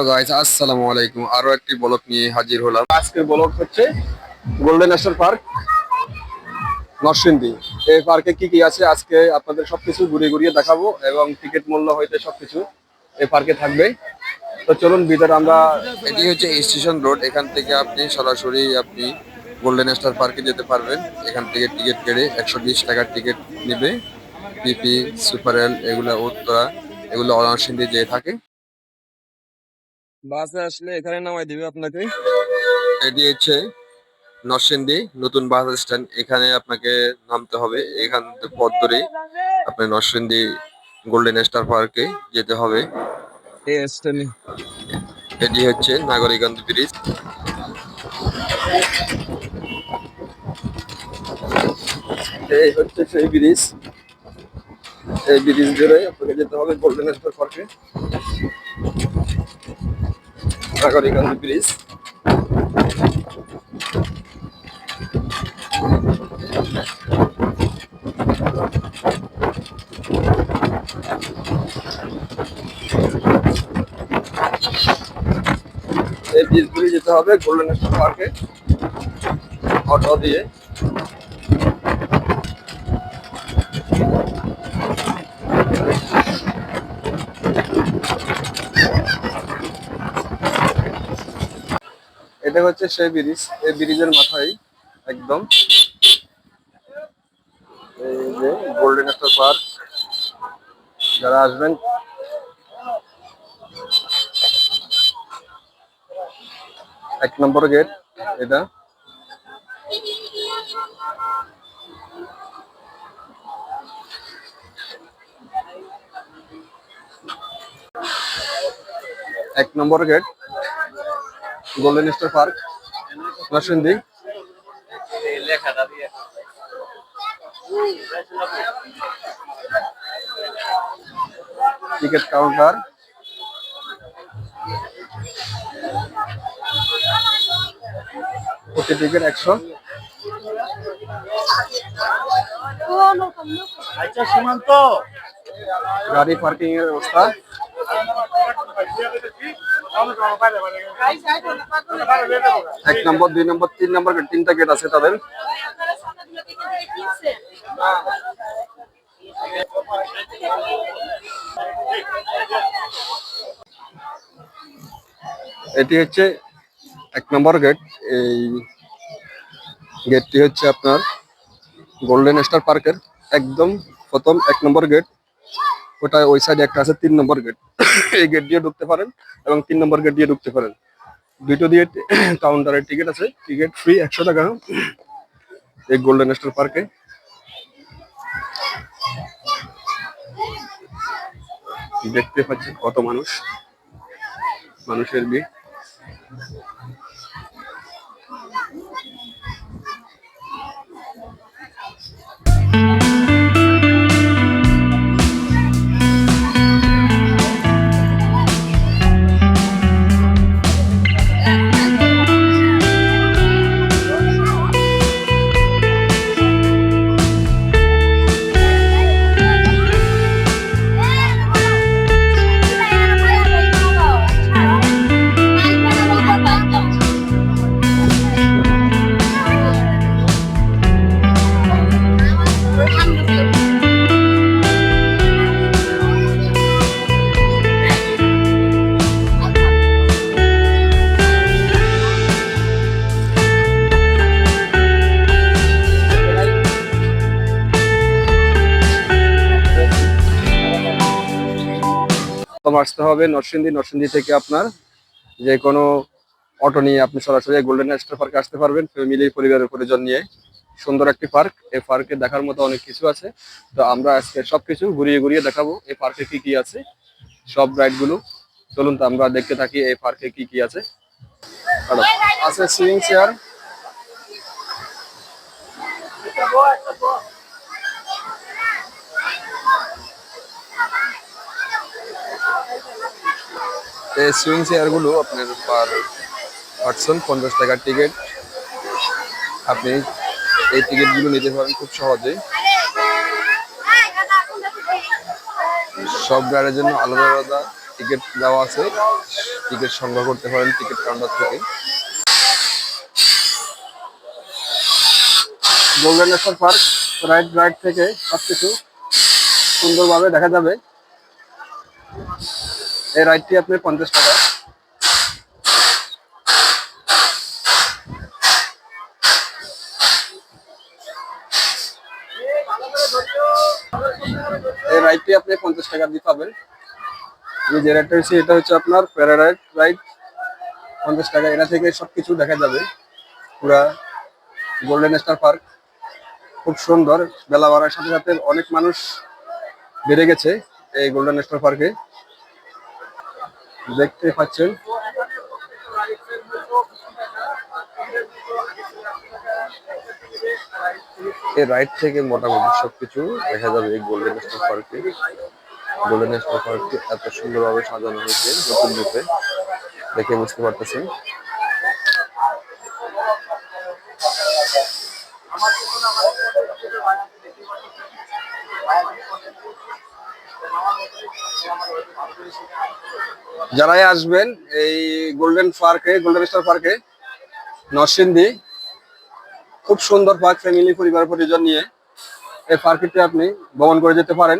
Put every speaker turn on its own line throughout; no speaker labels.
Hello guys আসসালামু আলাইকুম আরও একটি ব্লগ নিয়ে হাজির হলাম। আজকের ব্লগ হচ্ছে গোল্ডেন ন্যাশনাল পার্ক নরসিংদী। এই পার্কে কি কি আছে? আজকে আপনাদের সবকিছু ঘুরে ঘুরিয়ে দেখাবো এবং টিকিট মূল্য হইতে সবকিছু এই পার্কে থাকবে। তো চলুন, ভিতরে আমরা এটি হচ্ছে স্টেশন রোড এখান থেকে আপনি সরাসরি আপনি গোল্ডেন স্টার পার্কে যেতে পারবেন। এখান থেকে টিকিট কেটে একশো বিশ টাকার টিকিট নেবে। পিপি সুপার এল এগুলো উত্তরা, এগুলো নরসিংদী যেয়ে থাকে। বাসে আসলে এখানে নামাই দিবে আপনাকে। এটি হচ্ছে নরসিংদী নতুন বাস স্ট্যান্ড। এখানে আপনাকে নামতে হবে। এখান থেকে পথ ধরে আপনি নরসিংদী গোল্ডেন স্টার পার্কে যেতে হবে। এটি হচ্ছে নাগরিকান্ত ব্রিজ। এই হচ্ছে সেই ব্রিজ। এই ব্রিজ ধরে আপনাকে যেতে হবে গোল্ডেন স্টার পার্কে নাগরিকান্ত ব্রিজ। এই ব্রিজ ধরে যেতে হবে গোল্ডেন পার্কে। অটো দিয়ে। এটা হচ্ছে সেই ব্রিজ, এই ব্রিজের মাথায় একদম। এই যে গোল্ডেন স্টার পার্ক যারা আসবেন। এক নম্বর গেট, এটা। এক number gate. Golden Star Park Narsingdi ticket counter প্রতি টিকিট একশো গাড়ি পার্কিং এর ব্যবস্থা এক নম্বর, দুই নম্বর, তিন নম্বর তিনটা গেট আছে তাদের। এটি হচ্ছে এক নম্বর গেট। এই গেটটি হচ্ছে আপনার গোল্ডেন স্টার পার্কের একদম প্রথম এক নম্বর গেট। ওটা ওই সাইডে একটা আছে, তিন নম্বর গেট এই গেট দিয়ে ঢুকতে পারেন এবং তিন নম্বর গেট দিয়ে ঢুকতে পারেন। দুটো দিয়ে কাউন্টারের টিকিট আছে টিকিট ফ্রি একশো টাকা। এই গোল্ডেন স্টার পার্কে দেখতে পাচ্ছি কত মানুষ। মানুষের ভিড়। আসতে হবে নরসিংদী নরসিংদী থেকে আপনার যে কোনো অটো নিয়ে আপনি সরাসরি গোল্ডেন স্টার পার্কে আসতে পারবেন ফ্যামিলি পরিবারের পরিজন নিয়ে। সুন্দর একটি পার্ক এই পার্কে দেখার মতো অনেক কিছু আছে। তো আমরা আজকে সবকিছু ঘুরিয়ে ঘুরিয়ে দেখাবো এই পার্কে কি কি আছে, সব রাইডগুলো। চলুন তো আমরা দেখতে থাকি এই পার্কে কি কি আছে। আছে সুইং চেয়ার এই সুইং চেয়ারগুলো আপনার পার পার্সন পঞ্চাশ টাকার টিকিট আপনি এই টিকিটগুলো নিতে পারেন খুব সহজেই। সব গাড়ির জন্য আলাদা আলাদা টিকিট দেওয়া আছে। টিকিট সংগ্রহ করতে পারেন টিকিট কাউন্টার থেকে। নেশনাল পার্ক রাইড রাইড থেকে সবকিছু সুন্দরভাবে দেখা যাবে। এই রাইডটি আপনি পঞ্চাশ টাকা। এই রাইডটি আপনি পঞ্চাশ টাকা দিয়ে পাবেন। আমি যে রাইডটা হচ্ছে এটা হচ্ছে আপনার প্যারারাইড রাইড। পঞ্চাশ টাকা। এটা থেকে সবকিছু দেখা যাবে। পুরা গোল্ডেন স্টার পার্ক খুব সুন্দর। বেলা বাড়ার সাথে সাথে অনেক মানুষ বেড়ে গেছে এই গোল্ডেন স্টার পার্কে দেখতে পাচ্ছেন। এই রাইট থেকে মোটামুটি সবকিছু দেখা যাবে এই গোল্ডেন স্টার পার্কে গোল্ডেন স্টার পার্কে এত সুন্দরভাবে সাজানো হয়েছে নতুন রূপে। দেখে বুঝতে পারতেছেন। যারাই আসবেন, এই গোল্ডেন পার্কে গোল্ডেন স্টার পার্কে নরসিংদী, খুব সুন্দর পার্ক ফ্যামিলি পরিবার পরিজন নিয়ে এই পার্কটি আপনি ভ্রমণ করে যেতে পারেন।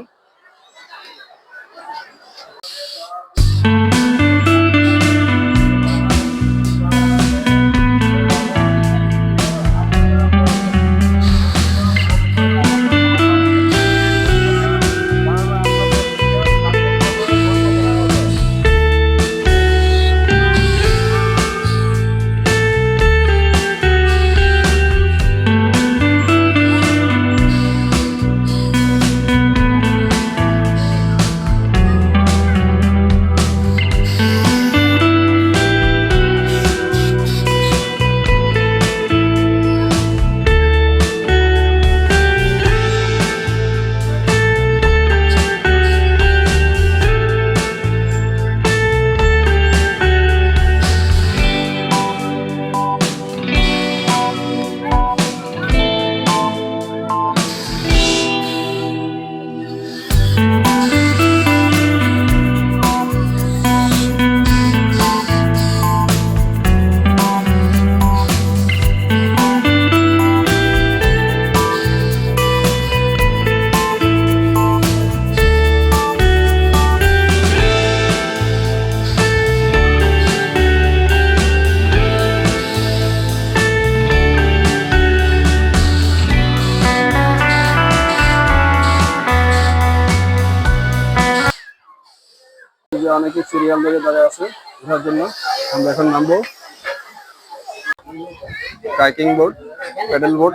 অনেকে সিরিয়াল ধরে দাঁড়িয়ে আছে ওঠার জন্য। আমরা এখন নামবো। কাইকিং বোর্ড প্যাডেল বোর্ড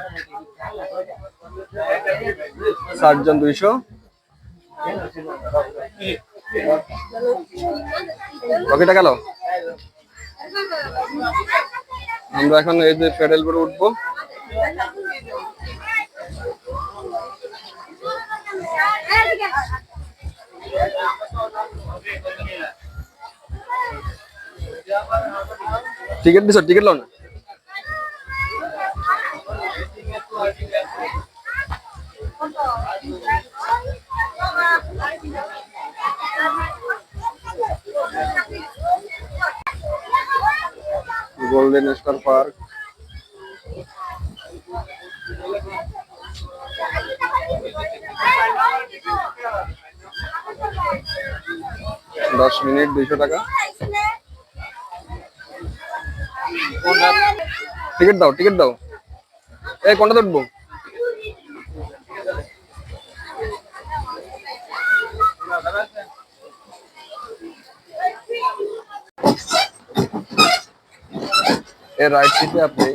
ষাটজন দুইশো। রকেটা গেল আমরা এখন এই যে প্যাডেল বোর্ডে উঠবো। টিকিট দিছো টিকিট লো না গোল্ডেন স্টার পার্ক দশ মিনিট দুইশো টাকা। টিকিট দাও টিকিট দাও। এ কোনটা উঠবো এর রাইট সিটে আপনি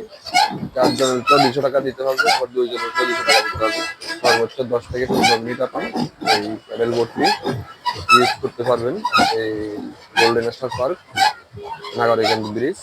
চারজনের উপর দুশো টাকা দিতে পারবে আর দুইজনের উপর দুশো টাকা দিতে পারবে সর্বোচ্চ দশ থেকে পনেরো মিনিট আপনি এই প্যাডেল বোর্ডটি ইউজ করতে পারবেন, এই Golden National Park Nagarikandi bridge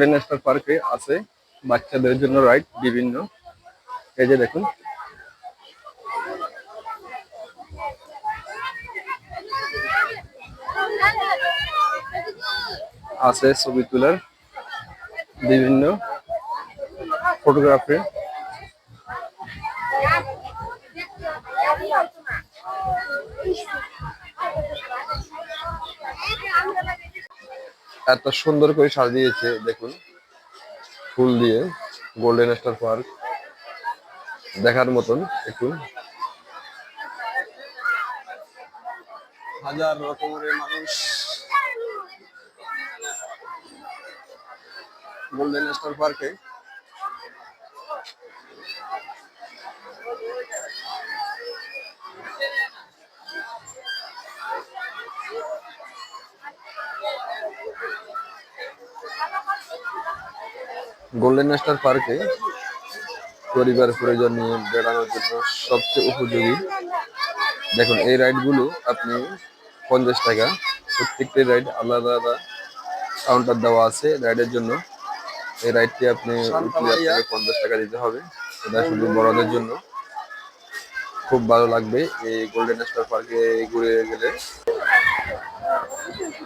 Golden Star পার্কে আছে। বাচ্চাদের জন্য রাইড বিভিন্ন। এই যে দেখুন। আছে ছবি তোলার বিভিন্ন ফটোগ্রাফি এত সুন্দর করে সাজিয়েছে, দেখুন। ফুল দিয়ে গোল্ডেন স্টার পার্ক দেখার মতন, একটু। হাজার রকমের মানুষ। গোল্ডেন স্টার পার্কে গোল্ডেন স্টার পার্কে পরিবার প্রয়োজন নিয়ে বেড়ানোর জন্য সবচেয়ে উপযোগী। দেখুন এই রাইডগুলো আপনি পঞ্চাশ টাকা। প্রত্যেকটি রাইড আলাদা আলাদা কাউন্টার দেওয়া আছে রাইডের জন্য। এই রাইডটি আপনি আপনাকে পঞ্চাশ টাকা দিতে হবে। এটা শুধু বড়দের জন্য। খুব ভালো লাগবে এই গোল্ডেন স্টার পার্কে ঘুরে গেলে।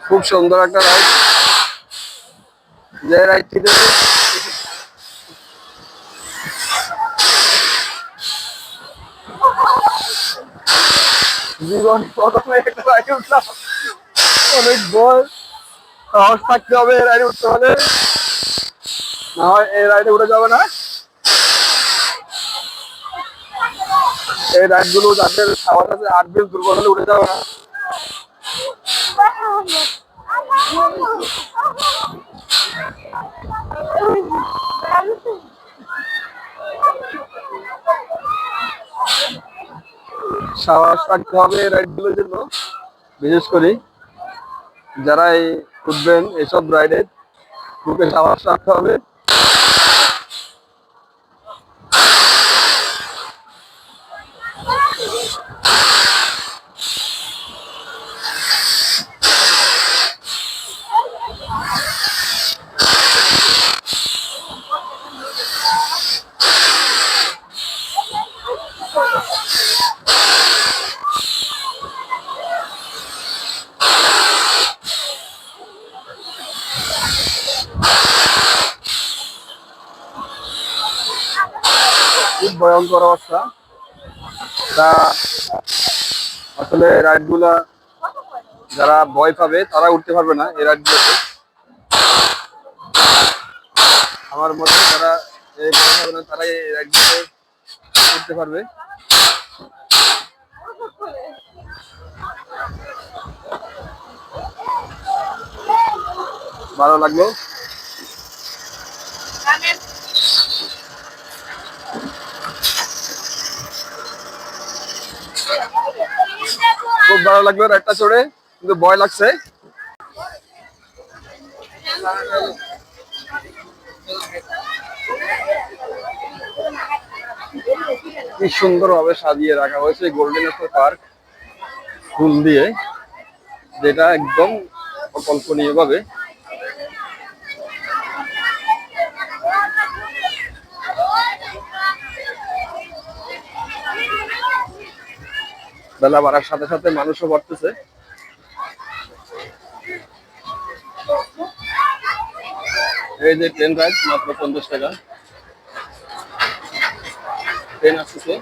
খুব সুন্দর একটা রাইড। যে রাইডটিতে জীবন প্রথমে উঠলাম। অনেক বল, সাহস থাকতে হবে এই রাইডে উঠতে হলে। না হয় এই রাইডে উঠে যাবে না। এই রাইডগুলো যাদের সাহস আছে আট দিন দুর্বল হলে উঠে যাবে না। সাহস রাখতে হবে রাইডগুলোর জন্য। বিশেষ করে যারা এই উঠবেন এইসব রাইডে বুকে সাহস রাখতে হবে। ভয়ঙ্কর অবস্থা। তা আসলে রাইডগুলা যারা ভয় পাবে, তারা উঠতে পারবে না এই রাইড গুলোতে আমার মতে যারা এই ভয় পাবে না তারা এই রাইড গুলোতে উঠতে পারবে। ভালো লাগল। খুব ভালো লাগল রাইডটা চড়ে, কিন্তু ভয় লাগছে। কি সুন্দর ভাবে সাজিয়ে রাখা হয়েছে গোল্ডেন পার্ক ফুল দিয়ে, যেটা একদম অকল্পনীয় ভাবে বেলা বাড়ার সাথে সাথে মানুষও বাড়তেছে। এই যে ট্রেন রাইড মাত্র পঞ্চাশ টাকা। ট্রেন আসতেছে।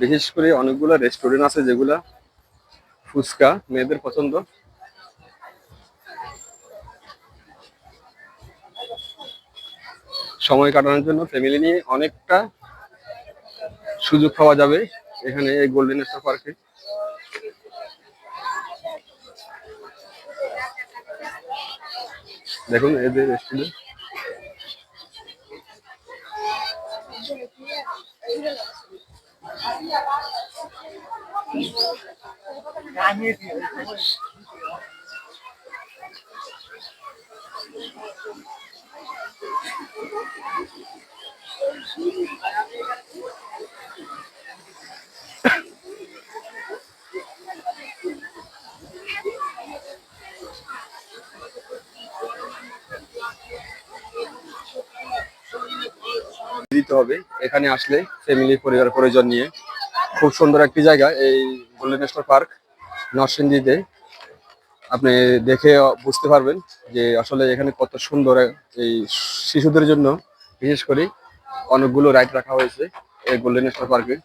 বিশেষ করে অনেকগুলো রেস্টুরেন্ট আছে যেগুলা ফুচকা মেয়েদের পছন্দ। সময় কাটানোর জন্য ফ্যামিলি নিয়ে অনেকটা সুযোগ পাওয়া যাবে এখানে এই গোল্ডেন স্টার পার্কে দেখুন এদের রেস্টুরেন্ট দিতে হবে। এখানে আসলে ফ্যামিলি পরিবার, পরিজন নিয়ে খুব সুন্দর একটি জায়গা, এই গোল্ডেন পার্ক নরসিংদীতে। আপনি দেখে বুঝতে পারবেন যে আসলে এখানে কত সুন্দর এই শিশুদের জন্য, বিশেষ করে অনেকগুলো রাইড রাখা হয়েছে এই গোল্ডেন স্টার পার্কে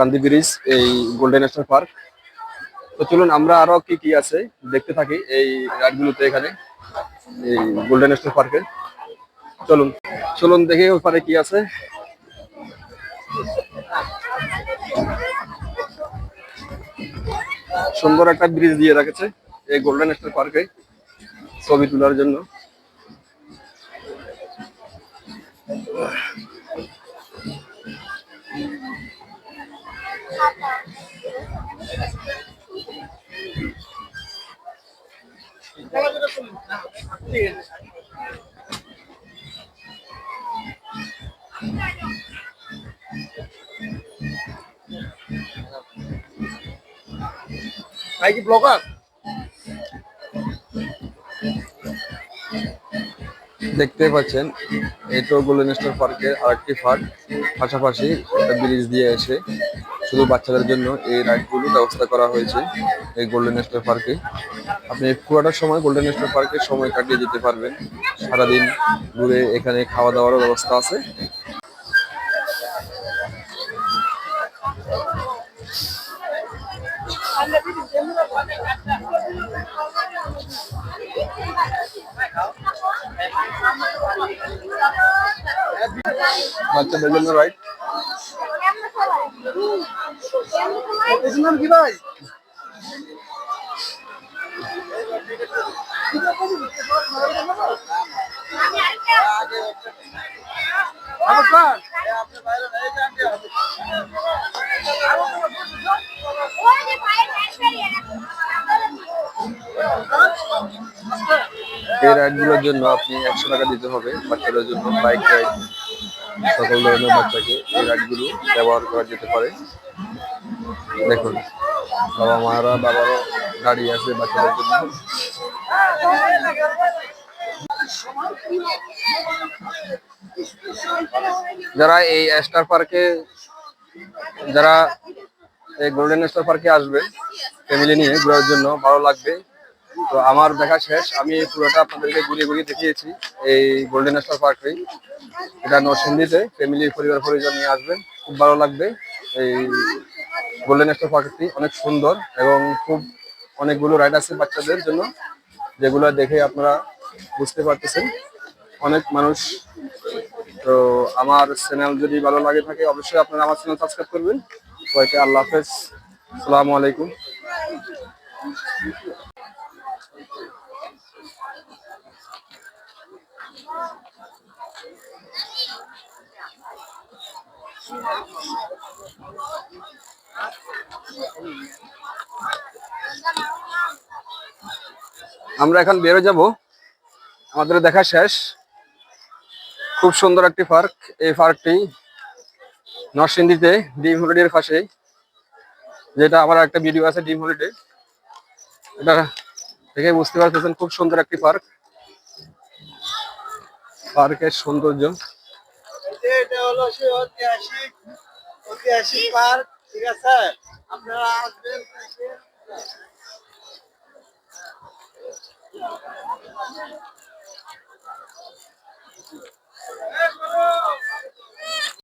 গান্ধী ব্রিজ, এই গোল্ডেন ন্যাশনাল পার্ক তো চলুন, আমরা আরও কি কি আছে দেখতে থাকি এই রাইডগুলোতে এখানে, এই গোল্ডেন স্টার পার্কে চলুন চলুন দেখে ওপারে কি আছে। সুন্দর একটা ব্রিজ দিয়ে রেখেছে এই গোল্ডেন স্টার পার্কে ছবি তোলার জন্য।
কি ব্লগার
দেখতে পাচ্ছেন এটো গোল্ডেন স্টার পার্কের আরেকটি পার্ক পাশাপাশি একটা ব্রিজ দিয়ে এসে শুধু বাচ্চাদের জন্য এই রাইডগুলো ব্যবস্থা করা হয়েছে এই গোল্ডেন স্টার পার্কে আপনি পুরোটার সময় গোল্ডেন স্টার পার্কে সময় কাটিয়ে যেতে পারবেন। সারাদিন ঘুরে এখানে খাওয়া দাওয়ারও ব্যবস্থা আছে। বাচ্চাদের জন্য
নাম কি ভাই?
এই রাইডগুলোর জন্য আপনি একশো টাকা দিতে হবে বাচ্চাদের জন্য বাইক রাইড সকল ধরনের বাচ্চাকে এই রাইডগুলো ব্যবহার করা যেতে পারে। দেখুন, বাবা মারা বাবারও গাড়ি আছে বাচ্চাদের জন্য। যারা এই স্টার পার্কে যারা এই গোল্ডেন স্টার পার্কে আসবে ফ্যামিলি নিয়ে ঘোরার জন্য ভালো লাগবে। তো আমার দেখা শেষ। আমি পুরোটা আপনাদেরকে ঘুরিয়ে ঘুরিয়ে দেখিয়েছি এই গোল্ডেন স্টার পার্কে এটা নরসিংদীতে ফ্যামিলি পরিবার, পরিজন নিয়ে আসবেন। খুব ভালো লাগবে এই গোল্ডেন স্টার পার্কটি অনেক সুন্দর এবং খুব অনেকগুলো রাইড আছে বাচ্চাদের জন্য, যেগুলো দেখে আপনারা বুঝতে পারতেছেন। অনেক মানুষ। তো আমার চ্যানেল যদি ভালো লাগে থাকে, অবশ্যই আপনারা আমার চ্যানেল সাবস্ক্রাইব করবেন। সবাইকে আল্লাহ হাফেজ। আসসালামু আলাইকুম। আমরা এখন বেরো যাব। আমাদের দেখা শেষ। খুব সুন্দর একটি পার্ক। এই পার্কটি নরসিংদীতে, ডিম হলিডের পাশে যেটা আমার একটা ভিডিও আছে, ডিম হলিডে এটা দেখে বুঝতে পারতেছেন, খুব সুন্দর একটি পার্ক। পার্কের সৌন্দর্য।
এটা হলো ঐতিহাসিক ঐতিহাসিক পার্ক ঠিক আছে? আপনারা আসবেন